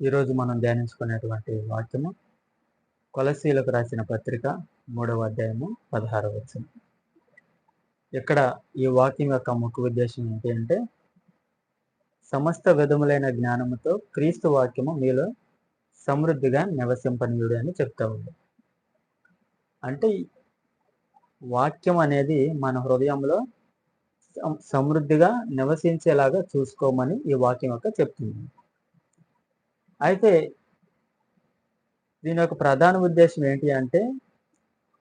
ఈరోజు మనం ధ్యానించుకునేటువంటి వాక్యము కొలసీలకు రాసిన పత్రిక మూడవ అధ్యాయము పదహారవ వచ్చిన ఇక్కడ ఈ వాక్యం యొక్క ముఖ్య ఉద్దేశం ఏంటి అంటే సమస్త విధములైన జ్ఞానముతో క్రీస్తు వాక్యము మీలో సమృద్ధిగా నివసింపనీయుడు అని చెప్తా ఉంది. అంటే వాక్యం అనేది మన హృదయంలో సమృద్ధిగా నివసించేలాగా చూసుకోమని ఈ వాక్యం యొక్క చెప్తుంది. అయితే దీని యొక్క ప్రధాన ఉద్దేశం ఏంటి అంటే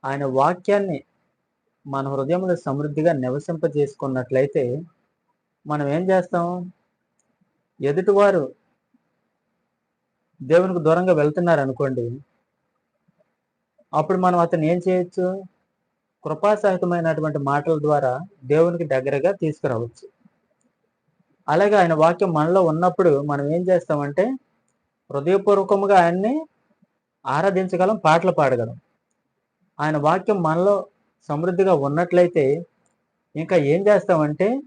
ఆయన వాక్యాన్ని మన హృదయంలో సమృద్ధిగా నివసింపజేసుకున్నట్లయితే మనం ఏం చేస్తాం? ఎదుటివారు దేవునికి దూరంగా వెళ్తున్నారు అనుకోండి అప్పుడు మనం అతను ఏం చేయొచ్చు? కృపాసహితమైనటువంటి మాటల ద్వారా దేవునికి దగ్గరగా తీసుకురావచ్చు. అలాగే ఆయన వాక్యం మనలో ఉన్నప్పుడు మనం ఏం చేస్తామంటే హృదయపూర్వకముగా ఆయన్ని ఆరాధించగలం పాటలు పాడగలం. ఆయన వాక్యం మనలో సమృద్ధిగా ఉన్నట్లయితే ఇంకా ఏం చేస్తామంటే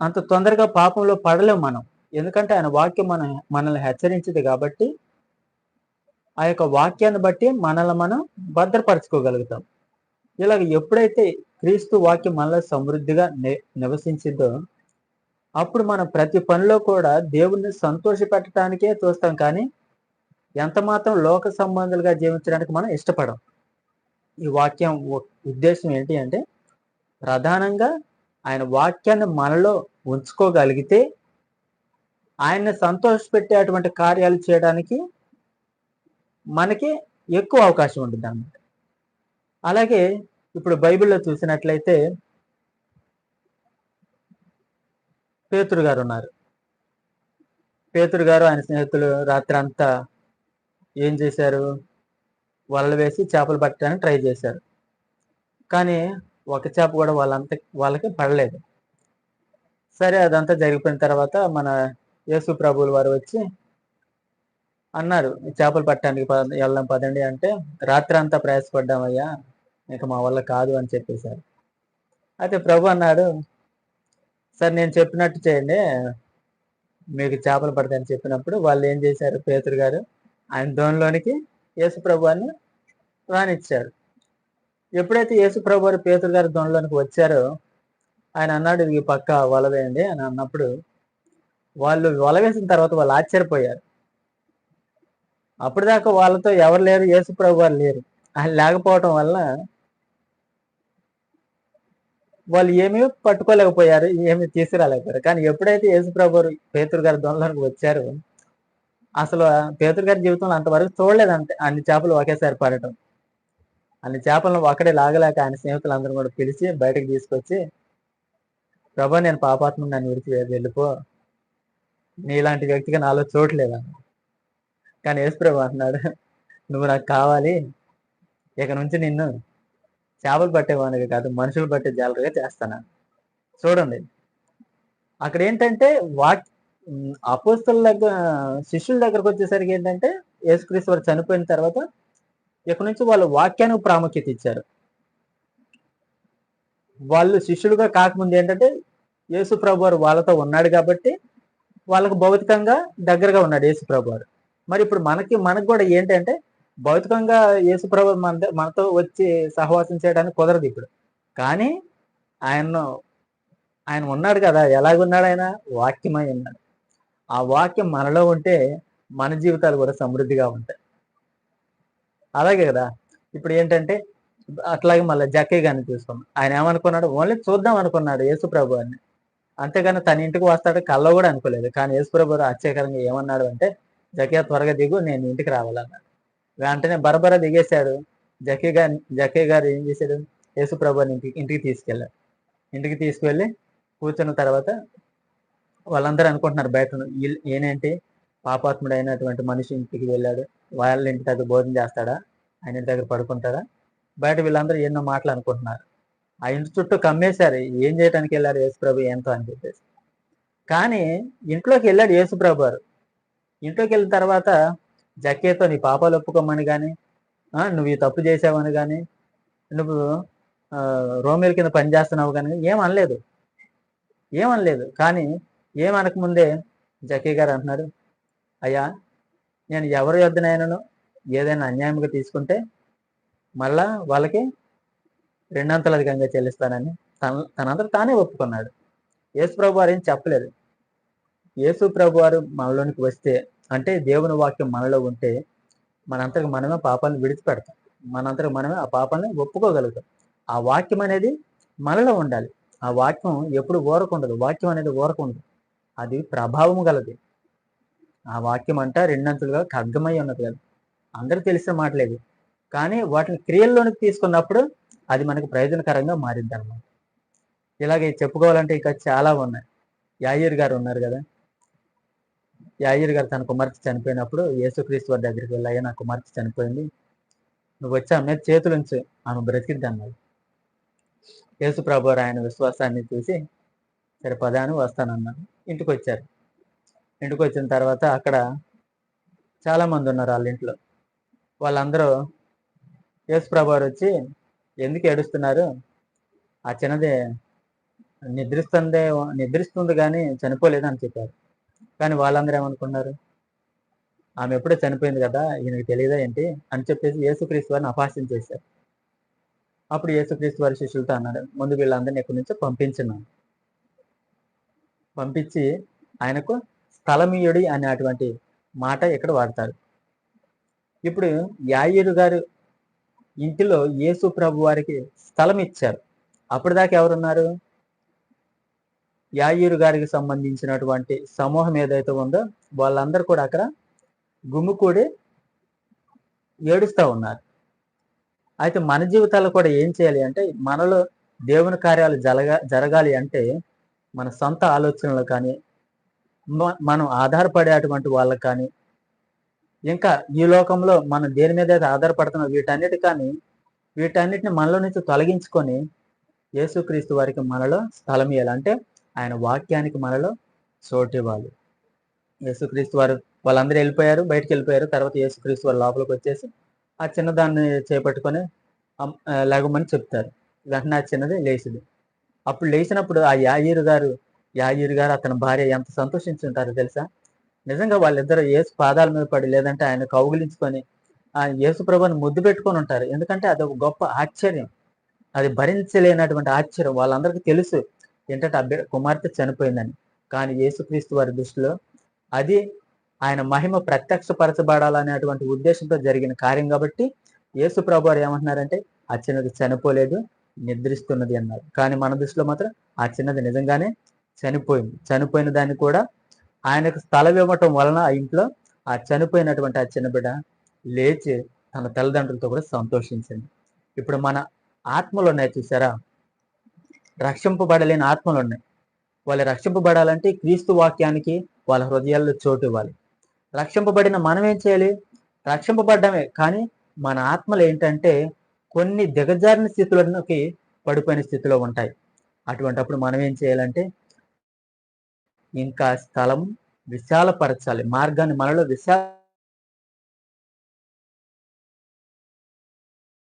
అంత తొందరగా పాపంలో పడలేం మనం. ఎందుకంటే ఆయన వాక్యం మన మనల్ని హెచ్చరించింది కాబట్టి ఆ యొక్క వాక్యాన్ని బట్టి మనల్ని మనం భద్రపరచుకోగలుగుతాం. ఇలాగ ఎప్పుడైతే క్రీస్తు వాక్యం మనలో సమృద్ధిగా ని- నివసించిందో అప్పుడు మనం ప్రతి పనిలో కూడా దేవుణ్ణి సంతోషపెట్టడానికే చూస్తాం కానీ ఎంత మాత్రం లోక సంబంధాలుగా జీవించడానికి మనం ఇష్టపడం. ఈ వాక్యం ఉద్దేశం ఏంటి అంటే ప్రధానంగా ఆయన వాక్యాన్ని మనలో ఉంచుకోగలిగితే ఆయన్ని సంతోషపెట్టేటువంటి కార్యాలు చేయడానికి మనకి ఎక్కువ అవకాశం ఉంటుంది అన్నమాట అలాగే ఇప్పుడు బైబిల్లో చూసినట్లయితే పేతురు గారు ఉన్నారు. పేతురు గారు ఆయన స్నేహితులు రాత్రి అంతా ఏం చేశారు? వలలు వేసి చేపలు పట్టడానికి ట్రై చేశారు. కానీ ఒక చేప కూడా వాళ్ళంత వాళ్ళకి పడలేదు. సరే అదంతా జరిగిపోయిన తర్వాత మన యేసు ప్రభువులు వారు వచ్చి అన్నారు చేపలు పట్టడానికి పద వెళ్దాం పదండి అంటే రాత్రి అంతా ప్రయాసపడ్డామయ్యా ఇక మా వల్ల కాదు అని చెప్పేశారు. అయితే ప్రభు అన్నాడు సార్ నేను చెప్పినట్టు చేయండి. మీకు చేపలు పడతాయని చెప్పినప్పుడు వాళ్ళు ఏం చేశారు? పేతురు గారు ఆయన దోనిలోనికి యేసు ప్రభువాన్ని రానిచ్చారు. ఎప్పుడైతే యేసు ప్రభు వారు పేతురు గారి దోనిలోనికి వచ్చారో ఆయన అన్నాడు ఇది పక్క వలవేయండి అని అన్నప్పుడు వాళ్ళు వల వేసిన తర్వాత వాళ్ళు ఆశ్చర్యపోయారు. అప్పటిదాకా వాళ్ళతో ఎవరు లేరు యేసు ప్రభు లేరు. ఆయన లేకపోవటం వల్ల వాళ్ళు ఏమీ పట్టుకోలేకపోయారు ఏమీ తీసుకురాలేకపోయారు. కానీ ఎప్పుడైతే యేసు ప్రభు పేతురు గారి దొనలోకి వచ్చారు అసలు పేతురు గారి జీవితంలో అంతవరకు చూడలేదు అన్ని చేపలు ఒకేసారి పడటం. అన్ని చేపలను ఒక్కడే లాగలేక ఆయన స్నేహితులందరూ కూడా పిలిచి బయటకు తీసుకొచ్చి ప్రభా నేను పాపాత్మ నన్ను విడిచి వె- వెళ్ళిపో. నీలాంటి వ్యక్తిగా నాలో చోట్లేదు కానీ యేసుప్రభు అంటున్నాడు నువ్వు నాకు కావాలి. ఇక నుంచి నిన్ను చేపలు పట్టేవానిగా కాదు మనుషులు పట్టే జాలరిగా చేస్తాను? చూడండి. అక్కడ ఏంటంటే వాట్ అపోస్తుల దగ్గర శిష్యుల దగ్గరకు వచ్చేసరికి ఏంటంటే యేసుక్రీస్తు వారు చనిపోయిన తర్వాత ఇక్కడ నుంచి వాళ్ళు వాక్యానికి ప్రాముఖ్యత ఇచ్చారు. వాళ్ళు శిష్యులుగా కాకముందు ఏంటంటే యేసు ప్రభువారు వాళ్ళతో ఉన్నాడు కాబట్టి వాళ్ళకు భౌతికంగా దగ్గరగా ఉన్నాడు యేసు ప్రభువారు. మరి ఇప్పుడు మనకి మనకు కూడా ఏంటంటే భౌతికంగా యేసు ప్రభు మన మనతో వచ్చి సహవాసం చేయడానికి కుదరదు ఇప్పుడు. కానీ ఆయన ఆయన ఉన్నాడు కదా ఎలాగున్నాడు ఆయన? వాక్యమై ఉన్నాడు. ఆ వాక్యం మనలో ఉంటే మన జీవితాలు కూడా సమృద్ధిగా ఉంటాయి. అలాగే కదా ఇప్పుడు ఏంటంటే అట్లాగే మళ్ళీ జక్కయ్య గారిని చూసుకున్నాం ఆయన ఏమనుకున్నాడు? ఓన్లీ చూద్దాం అనుకున్నాడు యేసుప్రభు అని. అంతేగాని తన ఇంటికి వస్తాడు కళ్ళ కూడా అనుకోలేదు. కానీ యేసు ప్రభు ఆశ్చర్యకరంగా ఏమన్నాడు అంటే జక్కయ్య త్వరగా దిగు నేను ఇంటికి రావాలన్నాడు. వెంటనే బరబర దిగేశాడు. జకే గారు జకే గారు ఏం చేశాడు? యేసు ఇంటికి ఇంటికి తీసుకెళ్ళాడు ఇంటికి తీసుకువెళ్ళి కూర్చున్న తర్వాత వాళ్ళందరూ అనుకుంటున్నారు బయట ఏనేంటి పాపాత్ముడైనటువంటి మనిషి ఇంటికి వెళ్ళాడు. వాళ్ళ ఇంటి దగ్గర భోజనం చేస్తాడా? ఆయన ఇంటి దగ్గర పడుకుంటాడా? బయట వీళ్ళందరూ ఎన్నో మాటలు అనుకుంటున్నారు. ఆ ఇంటి చుట్టూ కమ్మేశారు. ఏం చేయడానికి వెళ్ళాడు యేసుప్రభు? ఏంతో అని చెప్పేసి. కానీ ఇంట్లోకి వెళ్ళాడు యేసుప్రభు గారు. ఇంట్లోకి వెళ్ళిన తర్వాత జక్కేతో నీ పాపాలు ఒప్పుకోమని కానీ నువ్వు ఈ తప్పు చేసావని కానీ నువ్వు ఆ, రోమిల కింద పని చేస్తున్నావు కానీ ఏం అనలేదు. ఏమనలేదు కానీ ఏమనకముందే జకీ జక్కీ గారు అంటున్నాడు అయ్యా నేను ఎవరి యొద్దనైనాను? ఏదైనా అన్యాయంగా తీసుకుంటే మళ్ళా వాళ్ళకి రెండంతలు అధికంగా చెల్లిస్తానని తన తనంతట తానే ఒప్పుకున్నాడు. యేసు ప్రభు వారు ఏం చెప్పలేదు. యేసు ప్రభు వారు మనలోనికి వస్తే అంటే దేవుని వాక్యం మనలో ఉంటే మనంతకు మనమే పాపాలను విడిచిపెడతాం. మనంతకు మనమే ఆ పాపాలని ఒప్పుకోగలుగుతాం. ఆ వాక్యం అనేది మనలో ఉండాలి. ఆ వాక్యం ఎప్పుడు ఊరకుండదు. వాక్యం అనేది ఊరకుండదు. అది ప్రభావం గలది. ఆ వాక్యం అంట రెండంతులుగా ఖడ్గమై ఉన్నది కదా. అందరికి తెలిసిన మాటలేదు కానీ వాటిని క్రియల్లోనికి తీసుకున్నప్పుడు అది మనకు ప్రయోజనకరంగా మారింది అనమాట ఇలాగే చెప్పుకోవాలంటే ఇంకా చాలా ఉన్నాయి. యాయూర్ గారు ఉన్నారు కదా. యాయూర్ గారు తన కుమార్తె చనిపోయినప్పుడు యేసుక్రీస్తు వారి దగ్గరికి వెళ్ళి నా కుమార్తె చనిపోయింది. నువ్వు వచ్చి ఆమె మీద చేతులుంచు ఆమె బ్రతికిద్ది అన్నాడు. యేసు ప్రభు ఆయన విశ్వాసాన్ని చూసి సరే పదాను వస్తానన్నాను ఇంటికి వచ్చారు. ఇంటికి వచ్చిన తర్వాత అక్కడ చాలామంది ఉన్నారు వాళ్ళ ఇంట్లో. వాళ్ళందరూ యేసు ప్రభు వచ్చి ఎందుకు ఏడుస్తున్నారు? ఆ చిన్నది నిద్రిస్తుంది నిద్రిస్తుంది కానీ చనిపోలేదని చెప్పారు. కానీ వాళ్ళందరూ ఏమనుకున్నారు? ఆమె ఎప్పుడో చనిపోయింది కదా ఈయనకి తెలియదా ఏంటి? అని చెప్పేసి యేసుక్రీస్తు వారిని అపహాస్యం చేశారు. అప్పుడు యేసుక్రీస్తు వారి శిష్యులతో అన్నాడు ముందు వీళ్ళందరినీ ఎక్కడి నుంచో పంపించున్నాను పంపించి ఆయనకు స్థలమీయుడి అనే అటువంటి మాట ఇక్కడ వాడతారు. ఇప్పుడు యాయూరు గారు ఇంటిలో యేసు ప్రభు వారికి స్థలం ఇచ్చారు అప్పటిదాకా ఎవరున్నారు? యాయూరు గారికి సంబంధించినటువంటి సమూహం ఏదైతే ఉందో వాళ్ళందరూ కూడా అక్కడ గుమ్ముకూడి ఏడుస్తూ ఉన్నారు. అయితే మన జీవితాల్లో కూడా ఏం చేయాలి అంటే మనలో దేవుని కార్యాలు జరగా జరగాలి అంటే మన సొంత ఆలోచనలు కానీ మనం ఆధారపడేటువంటి వాళ్ళకు కానీ ఇంకా ఈ లోకంలో మనం దేని మీద అయితే ఆధారపడుతున్నాం వీటన్నిటి కానీ వీటన్నిటిని మనలో నుంచి తొలగించుకొని యేసుక్రీస్తు వారికి మనలో స్థలం ఇవ్వాలి అంటే ఆయన వాక్యానికి మనలో చోటు ఇవ్వాలి యేసుక్రీస్తు వారు వాళ్ళందరూ వెళ్ళిపోయారు బయటికి వెళ్ళిపోయారు. తర్వాత యేసుక్రీస్తు వారు లోపలికి వచ్చేసి ఆ చిన్నదాన్ని చేపట్టుకొని అమ్- లేగమని చెప్తారు. వెంటనే ఆ చిన్నది లేచింది. అప్పుడు లేచినప్పుడు ఆ యాయీరు గారు యాయీరు గారు అతని భార్య ఎంత సంతోషించుంటారో తెలుసా? నిజంగా వాళ్ళిద్దరు యేసు పాదాల మీద పడి లేదంటే ఆయన కౌగిలించుకొని ఆ యేసు ప్రభుని ముద్దు పెట్టుకొని ఉంటారు. ఎందుకంటే అది ఒక గొప్ప ఆశ్చర్యం. అది భరించలేనటువంటి ఆశ్చర్యం. వాళ్ళందరికీ తెలుసు ఏంటంటే అభ్య కుమార్తె చనిపోయిందని. కానీ యేసుక్రీస్తు వారి దృష్టిలో అది ఆయన మహిమ ప్రత్యక్షపరచబడాలనేటువంటి ఉద్దేశంతో జరిగిన కార్యం కాబట్టి యేసు ప్రభు వారు ఏమంటున్నారంటే ఆ చిన్నది చనిపోలేదు నిద్రిస్తున్నది అన్నారు. కానీ మన దృష్టిలో మాత్రం ఆ చిన్నది నిజంగానే చనిపోయింది. చనిపోయిన దాన్ని కూడా ఆయనకు స్థలం ఇవ్వటం వలన ఆ ఇంట్లో ఆ చనిపోయినటువంటి ఆ చిన్న బిడ్డ లేచి తన తల్లిదండ్రులతో కూడా సంతోషించింది. ఇప్పుడు మన ఆత్మలు ఉన్నాయి చూసారా? రక్షింపబడలేని ఆత్మలు ఉన్నాయి. వాళ్ళు రక్షింపబడాలంటే క్రీస్తు వాక్యానికి వాళ్ళ హృదయాల్లో చోటు ఇవ్వాలి. రక్షింపబడిన మనం ఏం చేయాలి? రక్షింపబడ్డమే. కానీ మన ఆత్మలు ఏంటంటే కొన్ని దిగజారిన స్థితులకి పడిపోయిన స్థితిలో ఉంటాయి. అటువంటప్పుడు మనం ఏం చేయాలంటే ఇంకా స్థలం విశాలపరచాలి. మార్గాన్ని మనలో విశాల